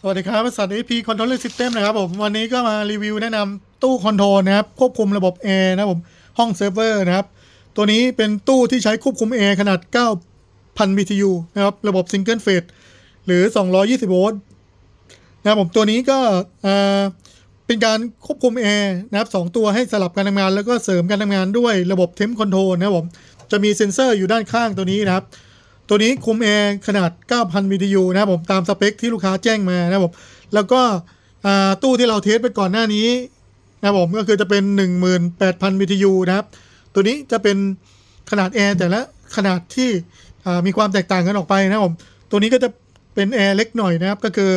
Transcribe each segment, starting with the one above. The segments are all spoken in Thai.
สวัสดีครับบริษัท AP Controller System นะครับผม วันนี้ก็มารีวิวแนะนำตู้คอนโทรลนะครับ ควบคุมระบบ A นะครับผมห้องเซิร์ฟเวอร์นะครับ ตัวนี้เป็นตู้ที่ใช้ควบคุม A ขนาด 9,000 BTU นะครับ ระบบ Single Phase หรือ 220 โวลต์นะครับผมตัวนี้ก็เป็นการควบคุมแอร์นะครับสองตัวให้สลับการทำงาน แล้วก็เสริมการทำงานด้วยระบบเทมคอนโทรลนะครับผมจะมีเซ็นเซอร์อยู่ด้านข้างตัวนี้นะครับ ตัวนี้คุมแอร์ขนาด 9,000 BTU นะครับผมตามสเปคที่ลูกค้าแจ้งมานะครับผมแล้วก็ตู้ที่เราเทสไปก่อนหน้านี้นะครับผมก็คือจะเป็น 18,000 BTU นะครับ ตัวนี้จะเป็นขนาดแอร์แต่ละขนาดที่มีความแตกต่างกันออกไปนะครับผมตัวนี้ก็จะเป็นแอร์เล็กหน่อยนะครับก็คือ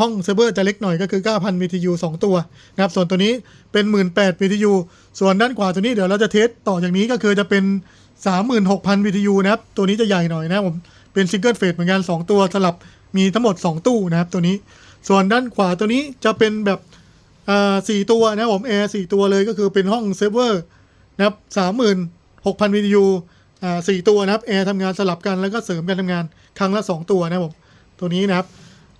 ห้องเซิร์ฟเวอร์จะเล็กหน่อยก็คือ 9,000 BTU 2 ตัวนะครับ ส่วนตัวนี้เป็น 18,000 BTU ส่วนด้านขวาตัวนี้เดี๋ยวเราจะเทสต่ออย่างนี้ก็คือจะเป็น 36,000 BTU นะครับ ตัวนี้จะใหญ่หน่อยนะครับผมเป็นซิงเกิลเฟสเหมือนกัน 2 ตัวสลับมีทั้งหมด 2 ตู้นะครับ ตัวนี้ส่วนด้านขวาตัวนี้จะเป็นแบบอ่าสี่ตัวนะครับผมแอร์สี่ตัวเลยก็คือเป็นห้องเซิร์ฟเวอร์นะครับ36,000 BTU อ่าสี่ตัวนะครับแอร์ทำงานสลับกันแล้วก็เสริมการทำงานครั้งละ 2 ตัวนะครับผมตัวนี้นะครับ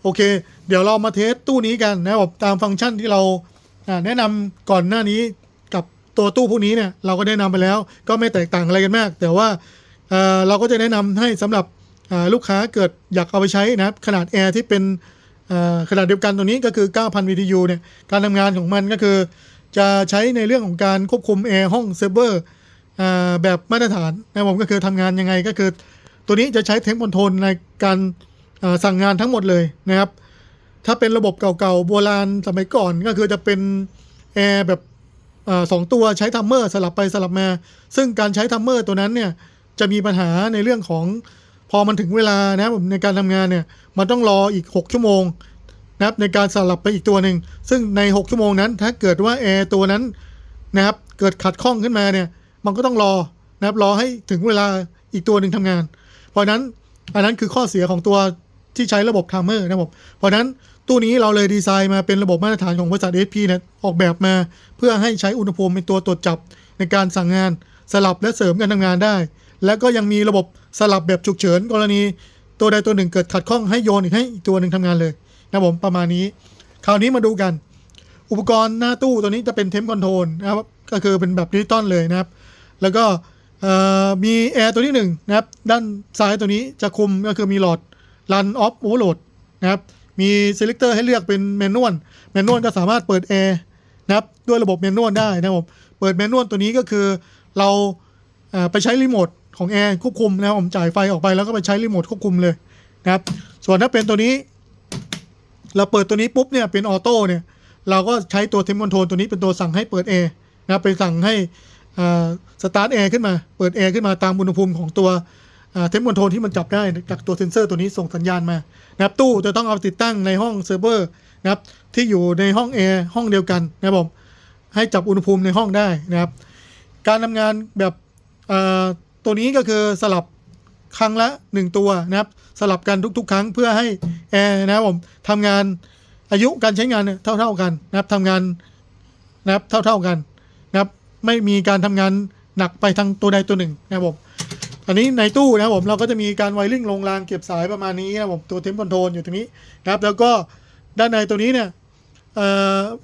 โอเค เดี๋ยวเรามาเทสตู้นี้กันนะครับผมตามฟังก์ชันที่เราแนะนำก่อนหน้านี้ ตัวตู้พวกนี้เนี่ยเราก็แนะนำไปแล้ว ก็ไม่แตกต่างอะไรกันมาก แต่ว่าเเราก็จะแนะนำให้สำหรับลูกค้าเกิดอยากเอาไปใช้นะครับขนาดแอร์ที่เป็นขนาดเดียวกันตัวนี้ก็คือ 9,000 BTU เนี่ยการทำงานของมันก็คือ จะใช้ในเรื่องของการควบคุมแอร์ห้องเซิร์ฟเวอร์แบบมาตรฐานนะผมก็คือทำงานยังไงก็คือ ตัวนี้จะใช้เทมคอนโทรลในการสั่งงานทั้งหมดเลยนะครับ ถ้าเป็นระบบเก่าๆ โบราณสมัยก่อนก็คือจะเป็นแอร์แบบ สองตัวใช้ทัมเมอร์สลับไปสลับมา ซึ่งการใช้ทัมเมอร์ตัวนั้นเนี่ยจะมีปัญหาในเรื่องของพอมันถึงเวลานะครับผมในการทำงานเนี่ยมันต้องรออีก 6 ชั่วโมงนะครับในการสลับไปอีกตัวหนึ่งซึ่งใน 6 ชั่วโมงนั้น ถ้าเกิดว่าแอร์ตัวนั้นนะครับเกิดขัดข้องขึ้นมาเนี่ยมันก็ต้องรอนะครับรอให้ถึงเวลาอีกตัวหนึ่งทำงาน เพราะนั้นอันนั้นคือข้อเสียของตัวที่ใช้ระบบทัมเมอร์นะครับผมเพราะนั้น ตู้นี้เราเลยดีไซน์มาเป็นระบบมาตรฐานของบริษัท SP เนี่ยออกแบบมาเพื่อให้ใช้อุณหภูมิเป็นตัวตรวจจับในการสั่งงานสลับและเสริมการทำงานได้ และก็ยังมีระบบสลับแบบฉุกเฉินกรณี ตัวใดตัวหนึ่งเกิดขัดข้องให้โยนให้อีกตัวหนึ่งทำงานเลยนะครับผมประมาณนี้ คราวนี้มาดูกัน อุปกรณ์หน้าตู้ตัวนี้จะเป็นเทมคอนโทรลนะครับก็คือเป็นแบบดิจิตอลเลยนะครับ แล้วก็มีแอร์ตัวที่หนึ่งนะครับด้านซ้ายตัวนี้จะคุมก็คือมีหลอด Run Off Overload นะครับ มี Selector ให้เลือกเป็นแมนนวลแมนนวลจะสามารถเปิดแอร์นะครับด้วยระบบแมนนวลได้นะครับผมเปิดแมนนวลตัวนี้ก็คือเราไปใช้รีโมทของแอร์ควบคุมนะครับผมจ่ายไฟออกไปแล้วก็ไปใช้รีโมทควบคุมเลยนะครับ ส่วนถ้าเป็นตัวนี้ เราเปิดตัวนี้ปุ๊บเนี่ยเป็นออโต้เนี่ยเราก็ใช้ตัวเทมคอนโทรลตัวนี้เป็นตัวสั่งให้เปิดแอร์นะครับไปสั่งให้สตาร์ทแอร์ขึ้นมา เปิดแอร์ขึ้นมาตามอุณหภูมิของตัว เทมคอนโทรลที่มันจับได้จากตัวเซนเซอร์ตัวนี้ส่งสัญญาณมานะครับตู้จะต้องเอาติดตั้งในห้องเซิร์ฟเวอร์นะครับที่อยู่ในห้องแอร์ห้องเดียวกันนะครับผมให้จับอุณหภูมิในห้องได้นะครับ การทำงานแบบตัวนี้ก็คือสลับครั้งละ 1 ตัวนะครับ สลับกันทุก ๆ ครั้งเพื่อให้แอร์นะครับผมทำงานอายุการใช้งานเนี่ยเท่า ๆกันนะครับทำงานนะครับเท่าๆกันนะครับไม่มีการทำงานหนักไปทางตัวใดตัวหนึ่งนะครับผม อันนี้ในตู้นะครับผมเราก็จะมีการไวริ่งลงรางเก็บสายประมาณนี้นะผมตัวเทมคอนโทรลอยู่ตรงนี้นะครับ แล้วก็ด้านในตัวนี้เนี่ย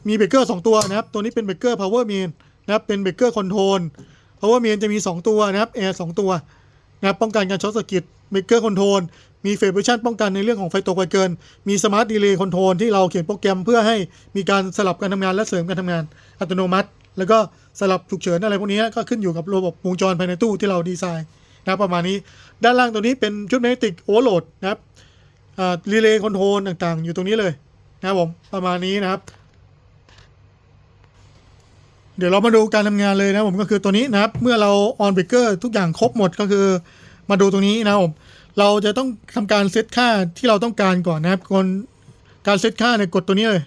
มีเบรกเกอร์2ตัวนะครับ ตัวนี้เป็นเบรกเกอร์ power main นนะครับเป็นเบรกเกอร์คอนโทรล power main จะมี 2 ตัวนะครับแอร์2ตัวนะครับป้องกันการช็อตสกิดเบรกเกอร์คอนโทรลมีเฟเบอร์ชันป้องกันในเรื่องของไฟตกไฟเกิน มีสมาร์ทดีเลย์คอนโทรลที่เราเขียนโปรแกรมเพื่อให้มีการสลับการทำงานและเสริมการทำงานอัตโนมัติ แล้วก็สลับฉุกเฉินอะไรพวกนี้ก็ขึ้นอยู่กับระบบวงจรภายในตู้ที่เราดีไซน์ นะประมาณนี้ด้านล่างตัวนี้เป็นชุดแมกเนติกโอเวอร์โหลดนะครับรีเลย์คอนโทรลต่างๆ อยู่ตรงนี้เลยนะครับผมประมาณนี้นะครับ เดี๋ยวเรามาดูการทำงานเลยนะครับผมก็คือตัวนี้นะครับ เมื่อเราออนเบรกเกอร์ทุกอย่างครบหมดก็คือมาดูตรงนี้นะครับผมเราจะต้องทำการเซตค่าที่เราต้องการก่อนนะครับก่อนการเซตค่าในยกดตัวนี้เลย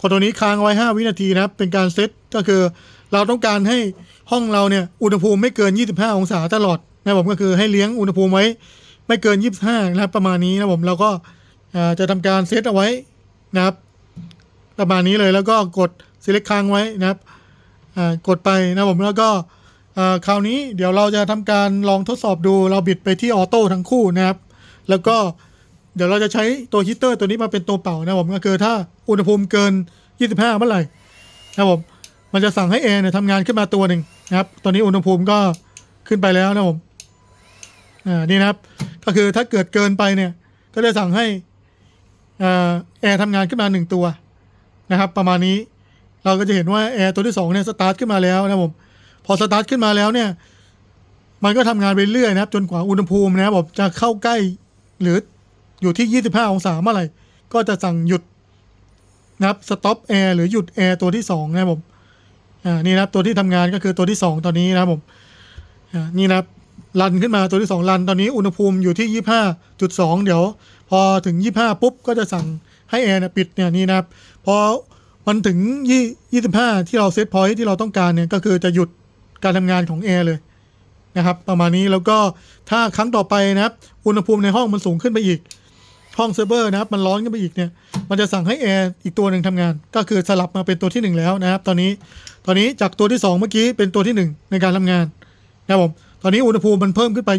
กดตัวนี้ค้างไว้ 5 วินาทีนะครับ เป็นการเซตก็คือ เราต้องการให้ห้องเราเนี่ยอุณหภูมิไม่เกิน 25 องศาตลอดนะครับผมก็คือให้เลี้ยงอุณหภูมิไว้ไม่เกิน 25นะครับประมาณนี้นะครับผมเราก็จะทำการเซตเอาไว้นะครับ ประมาณนี้เลยแล้วก็กด select ค้างไว้นะครับกดไปนะผมแล้วก็คราวนี้เดี๋ยวเราจะทำการลองทดสอบดูเราบิดไปที่ออโต้ทั้งคู่นะครับ แล้วก็เดี๋ยวเราจะใช้ตัวฮีเตอร์ตัวนี้มาเป็นตัวเป่านะครับผมก็คือถ้าอุณหภูมิเกิน 25 เมื่อไหร่นะครับผม มันจะสั่งให้แอร์เนี่ยทำงานขึ้นมาตัวหนึ่งนะครับ ตอนนี้อุณหภูมิก็ขึ้นไปแล้วนะครับผม อ่า นี่นะครับ ก็คือถ้าเกิดเกินไปเนี่ย ก็จะสั่งให้อ่าแอร์ทำงานขึ้นมาหนึ่งตัวนะครับ ประมาณนี้ เราก็จะเห็นว่าแอร์ตัวที่สองเนี่ยสตาร์ทขึ้นมาแล้วนะครับผม พอสตาร์ทขึ้นมาแล้วเนี่ย มันก็ทำงานไปเรื่อยนะครับ จนกว่าอุณหภูมินะครับผมจะเข้าใกล้หรืออยู่ที่ 25 องศาเมื่อไหร่ ก็จะสั่งหยุดนะครับสต็อปแอร์หรือหยุดแอร์ตัวที่สองนะครับผม อ่านี่นะครับตัวที่ทำงานก็คือตัวที่สองตอนนี้นะครับผมอ่านี่นะครับรันขึ้นมาตัวที่สองรันตอนนี้อุณหภูมิอยู่ที่ 25.2 เดี๋ยว พอถึง 25 ปุ๊บ ก็จะสั่งให้แอร์เนี่ยปิดเนี่ยนี่นะครับพอมันถึง20 25ที่เราเซตพอยท์ที่เราต้องการเนี่ยก็คือจะหยุดการทำงานของแอร์เลยนะครับประมาณนี้แล้วก็ถ้าครั้งต่อไปนะครับ อุณหภูมิในห้องมันสูงขึ้นไปอีก ห้องเซิร์ฟเวอร์นะครับมันร้อนขึ้นไปอีกเนี่ยมันจะสั่งให้แอร์อีกตัวหนึ่งทำงาน ก็คือสลับมาเป็นตัวที่หนึ่งแล้วนะครับ ตอนนี้ตอนนี้จากตัวที่สองเมื่อกี้เป็นตัวที่หนึ่งในการทำงานนะครับผมตอนนี้อุณหภูมิมันเพิ่มขึ้นไป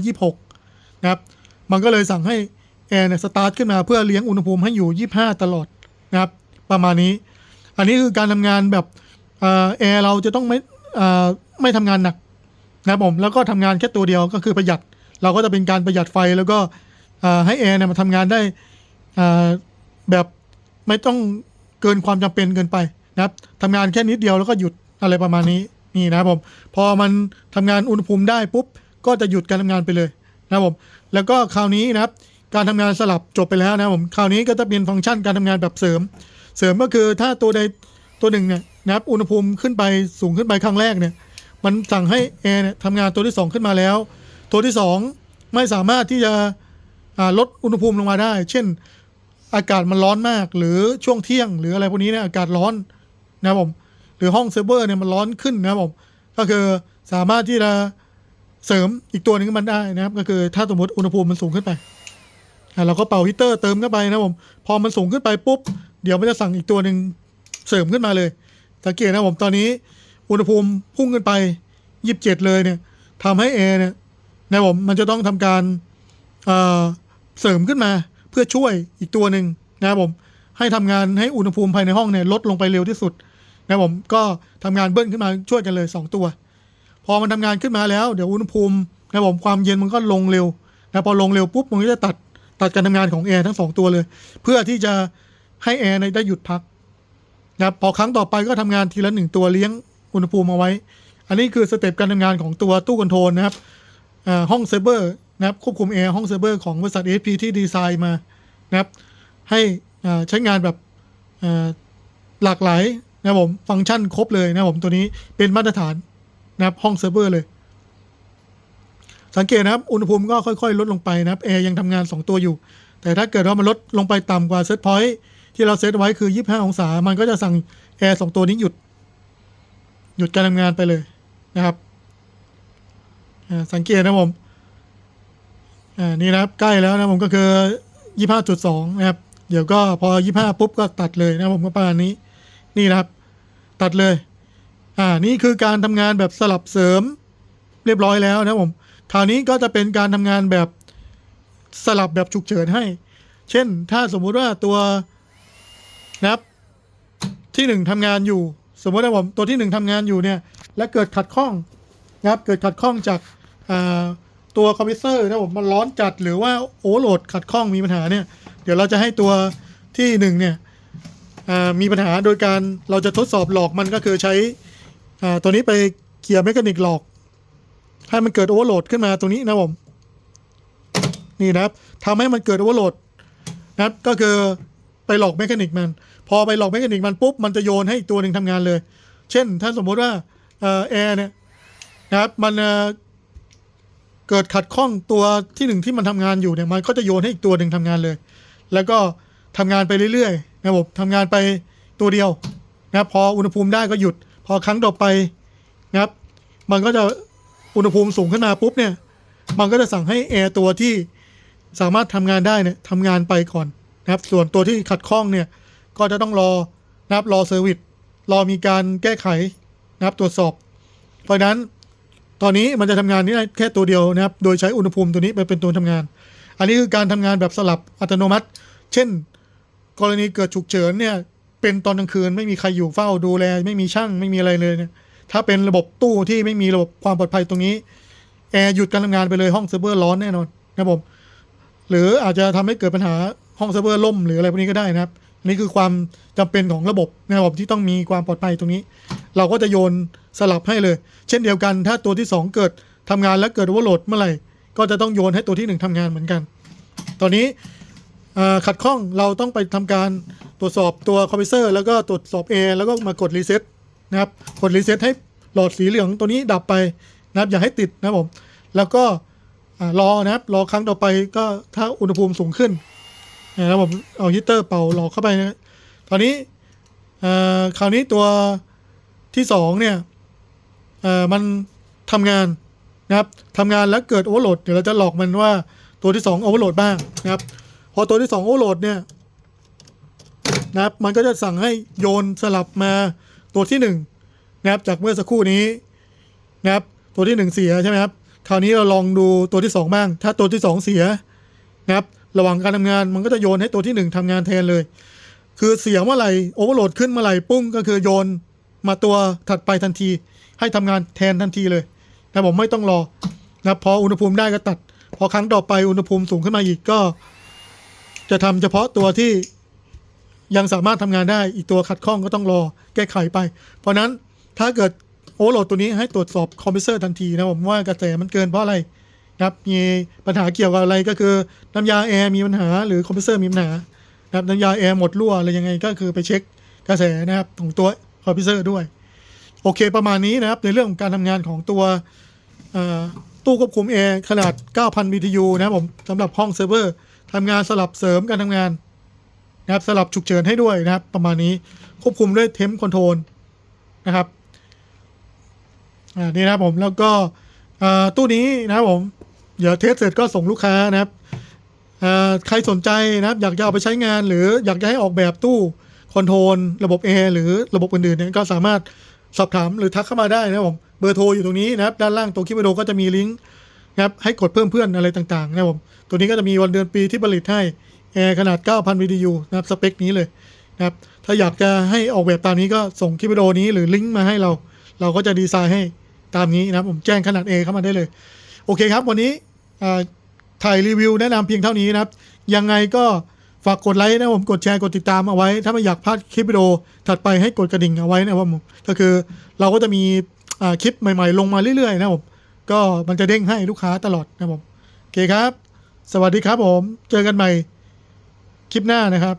26นะครับมันก็เลยสั่งให้แอร์เนี่ยสตาร์ทขึ้นมาเพื่อเลี้ยงอุณหภูมิให้อยู่ 25 ตลอดนะครับประมาณนี้ อันนี้คือการทำงานแบบอแอร์เราจะต้องไม่ไม่ทำงานหนักนะครับผมแล้วก็ทำงานแค่ตัวเดียวก็คือประหยัด เราก็จะเป็นการประหยัดไฟแล้วก็ให้แอร์เนี่ยมาทำงานได้ แบบไม่ต้องเกินความจำเป็นเกินไปนะครับทำงานแค่นิดเดียวแล้วก็หยุดอะไรประมาณนี้นี่นะผมพอมันทำงานอุณหภูมิได้ปุ๊บก็จะหยุดการทำงานไปเลยนะผมแล้วก็คราวนี้นะครับการทำงานสลับจบไปแล้วนะผมคราวนี้ก็จะเป็นฟังก์ชันการทำงานแบบเสริม เสริมก็คือถ้าตัวใดตัวหนึ่งเนี่ยนะครับอุณหภูมิขึ้นไปสูงขึ้นไปครั้งแรกเนี่ยมันสั่งให้แอร์เนี่ยทำงานตัวที่ 2 ขึ้นมาแล้ว ตัวที่ 2 ไม่สามารถที่จะลดอุณหภูมิลงมาได้ เช่น อากาศมันร้อนมาก หรือช่วงเที่ยง หรืออะไรพวกนี้เนี่ยอากาศร้อนนะครับผมหรือห้องเซิร์ฟเวอร์เนี่ยมันร้อนขึ้นนะครับผมก็คือสามารถที่จะเสริมอีกตัวหนึ่งมันได้นะครับ ก็คือถ้าสมมติอุณหภูมิมันสูงขึ้นไปเราก็เป่าฮีเตอร์เติมเข้าไปนะครับผมพอมันสูงขึ้นไปปุ๊บ เดี๋ยวมันจะสั่งอีกตัวหนึ่งเสริมขึ้นมาเลยสังเกตนะผมตอนนี้อุณหภูมิพุ่งขึ้นไป27เจ็ดเลยเนี่ยทำให้แอร์เนี่ยนะผมมันจะต้องทำการเเสริมขึ้นมา เพื่อช่วยอีกตัวหนึ่งนะครับผมให้ทำงานให้อุณหภูมิภายในห้องเนี่ยลดลงไปเร็วที่สุดนะครับผมก็ทำงานเบิ้ลขึ้นมาช่วยกันเลย 2 ตัว พอมันทำงานขึ้นมาแล้วเดี๋ยวอุณหภูมินะครับผมความเย็นมันก็ลงเร็วนะพอลงเร็วปุ๊บมันก็จะตัดตัดการทำงานของแอร์ทั้งสองตัวเลย เพื่อที่จะให้แอร์เนี่ยได้หยุดพักนะครับพอครั้งต่อไปก็ทำงานทีละหนึ่งตัวเลี้ยงอุณหภูมิเอาไว้ อันนี้คือสเต็ปการทำงานของตัวตู้คอนโทรลนะครับห้องเซิร์ฟเวอร์ นะครับควบคุมแอร์ห้องเซิร์ฟเวอร์ของบริษัท ASP ที่ดีไซน์มานะครับให้ใช้งานแบบหลากหลายนะครับผมฟังก์ชันครบเลยนะครับผมตัวนี้เป็นมาตรฐานนะครับห้องเซิร์ฟเวอร์เลย สังเกตนะครับ อุณหภูมิก็ค่อยๆ ลดลงไปนะครับแอร์ยังทำงาน 2 ตัวอยู่ แต่ถ้าเกิดว่ามันลดลงไปต่ำกว่าเซตพอยท์ที่เราเซตไว้คือ 25 องศา มันก็จะสั่งแอร์สองตัวนี้หยุด หยุดการทำงานไปเลยนะครับสังเกตนะผม อ่านี่นะครับใกล้แล้วนะผมก็คือ25.2นะครับ เดี๋ยวก็พอ25ปุ๊บก็ตัดเลยนะผมก็ประมาณนี้ นี่นะครับ ตัดเลย อ่านี่คือการทำงานแบบสลับเสริมเรียบร้อยแล้วนะผมคราวนี้ก็จะเป็นการทำงานแบบสลับแบบฉุกเฉินให้ เช่น ถ้าสมมุติว่าตัวนะครับที่หนึ่งทำงานอยู่ สมมติว่าผมตัวที่หนึ่งทำงานอยู่เนี่ย และเกิดขัดข้องนะครับเกิดขัดข้องจากอ่า ตัวคอมพิวเตอร์นะผมมันร้อนจัดหรือว่าโอเวอร์โหลดขัดข้องมีปัญหาเนี่ย เดี๋ยวเราจะให้ตัวที่หนึ่งเนี่ยมีปัญหาโดยการเราจะทดสอบหลอกมันก็คือใช้ตัวนี้ไปเกียร์เมคานิกหลอก ให้มันเกิดโอเวอร์โหลดขึ้นมาตรงนี้นะผม นี่นะครับทำให้มันเกิดโอเวอร์โหลดนะครับก็คือไปหลอกเมคานิกมัน พอไปหลอกเมคานิกมันปุ๊บมันจะโยนให้อีกตัวหนึ่งทำงานเลย เช่น ถ้าสมมุติว่าแอร์เนี่ยนะครับมัน เกิดขัดข้องตัวที่หนึ่งที่มันทำงานอยู่เนี่ยมันก็จะโยนให้อีกตัวหนึ่งทำงานเลย แล้วก็ทำงานไปเรื่อยๆนะครับทำงานไปตัวเดียวนะครับพออุณหภูมิได้ก็หยุด พอครั้งต่อไปนะครับ มันก็จะอุณหภูมิสูงขึ้นมาปุ๊บเนี่ยมันก็จะสั่งให้แอร์ตัวที่สามารถทำงานได้เนี่ยทำงานไปก่อนนะครับ ส่วนตัวที่ขัดข้องเนี่ยก็จะต้องรอนะครับรอเซอร์วิสรอมีการแก้ไขนะครับตรวจสอบ เพราะนั้น ตอนนี้มันจะทำงานนี้ได้แค่ตัวเดียวนะครับ โดยใช้อุณหภูมิตัวนี้ไปเป็นตัวทำงาน อันนี้คือการทำงานแบบสลับอัตโนมัติ เช่น กรณีเกิดฉุกเฉินเนี่ย เป็นตอนกลางคืนไม่มีใครอยู่เฝ้าดูแล ไม่มีช่างไม่มีอะไรเลยเนี่ย ถ้าเป็นระบบตู้ที่ไม่มีระบบความปลอดภัยตรงนี้แอร์หยุดการทำงานไปเลยห้องเซิร์ฟเวอร์ร้อนแน่นอนนะครับผมหรืออาจจะทำให้เกิดปัญหาห้องเซิร์ฟเวอร์ล่มหรืออะไรพวกนี้ก็ได้นะครับ นี่คือความจำเป็นของระบบนะครับผมที่ต้องมีความปลอดภัยตรงนี้ เราก็จะโยนสลับให้เลย เช่นเดียวกัน ถ้าตัวที่ 2 เกิดทำงานแล้วเกิดวอร์โหลดเมื่อไหร่ ก็จะต้องโยนให้ตัวที่ 1ทำงานเหมือนกัน ตอนนี้ขัดข้องเราต้องไปทำการตรวจสอบตัวคอมพิวเซอร์แล้วก็ตรวจสอบ A แล้วก็มากดรีเซ็ตนะครับกดรีเซ็ตให้หลอดสีเหลืองตัวนี้ดับไปนะครับอย่าให้ติดนะครับผมแล้วก็อรอนะครับรอครั้งต่อไปก็ถ้าอุณหภูมิสูงขึ้น นะครับผมเอาฮีตเตอร์เป่าหลอกเข้าไปนะตอนนี้คราวนี้ตัวที่สองเนี่ยมันทำงานนะครับทำงานแล้วเกิดโอเวอร์โหลดเดี๋ยวเราจะหลอกมันว่าตัวที่สองโอเวอร์โหลดบ้างนะครับ พอตัวที่สองโอเวอร์โหลดเนี่ยนะครับมันก็จะสั่งให้โยนสลับมาตัวที่หนึ่งนะครับจากเมื่อสักครู่นี้นะครับตัวที่หนึ่งเสียใช่ไหมครับคราวนี้เราลองดูตัวที่สองบ้าง ถ้าตัวที่สองเสียนะครับ ระหว่างการทำงานมันก็จะโยนให้ตัวที่หนึ่งทำงานแทนเลย คือเสียเมื่อไหร่โอเวอร์โหลดขึ้นเมื่อไหร่ปุ้งก็คือโยนมาตัวถัดไปทันที ให้ทำงานแทนทันทีเลยนะผมไม่ต้องรอนะพออุณหภูมิได้ก็ตัด พอครั้งต่อไปอุณหภูมิสูงขึ้นมาอีกก็ จะทำเฉพาะตัวที่ยังสามารถทำงานได้อีกตัวขัดข้องก็ต้องรอแก้ไขไป เพราะนั้นถ้าเกิดโอเวอร์โหลดตัวนี้ให้ตรวจสอบคอมพิวเซอร์ทันทีนะผมว่ากระแสมันเกินเพราะอะไร นะครับมีปัญหาเกี่ยวกับอะไรก็คือน้ำยาแอร์มีปัญหา หรือคอมเพิวเซอร์มีปัญหานะครับน้ำยาแอร์หมดรั่วอะไรยังไงก็คือไปเช็คกระแสนะครับของตัวคอมเพิวเซอร์ด้วย โอเคประมาณนี้นะครับในเรื่องของการทำงานของตัวตู้ควบคุมแอร์ขนาด 9,000 BTU นะครับผมสำหรับห้องเซิร์ฟเวอร์ทำงานสลับเสริมการทำงานนะครับสลับฉุกเฉินให้ด้วยนะครับ ประมาณนี้ควบคุมด้วยเทมคอนโทรลนะครับอ่านี่นะครับผมแล้วก็ตู้นี้นะครับผม เดี๋ยวเทสเสร็จก็ส่งลูกค้านะครับใครสนใจนะครับ อยากจะเอาไปใช้งานหรืออยากจะให้ออกแบบตู้คอนโทรลระบบแอร์หรือระบบอื่นๆเนี่ยก็สามารถสอบถามหรือทักเข้ามาได้นะครับผมเบอร์โทรอยู่ตรงนี้นะครับ ด้านล่างตัวคลิปวิดีโอก็จะมีลิงก์นะครับให้กดเพิ่มเพื่อนอะไรต่างๆ นะครับผมตัวนี้ก็จะมีวันเดือนปีที่ผลิตให้แอร์ขนาด 9,000 BTU นะครับสเปคนี้เลยนะครับถ้าอยากจะให้ออกแบบตามนี้ก็ส่งคลิปวิดีโอนี้หรือลิงก์มาให้เรา เราก็จะดีไซน์ให้ตามนี้นะครับผมแจ้งขนาด A เข้ามาได้เลย โอเคครับ วันนี้ ถ่ายรีวิวแนะนำเพียงเท่านี้นะครับ ยังไงก็ฝากกดไลค์นะผมกดแชร์กดติดตามเอาไว้ ถ้าไม่อยากพลาดคลิปวิดีโอถัดไปให้กดกระดิ่งเอาไว้นะครับผมก็คือเราก็จะมีคลิปใหม่ๆ ลงมาเรื่อยๆนะครับผมก็มันจะเด้งให้ลูกค้าตลอดนะครับผมโอเคครับ สวัสดีครับผม เจอกันใหม่คลิปหน้านะครับ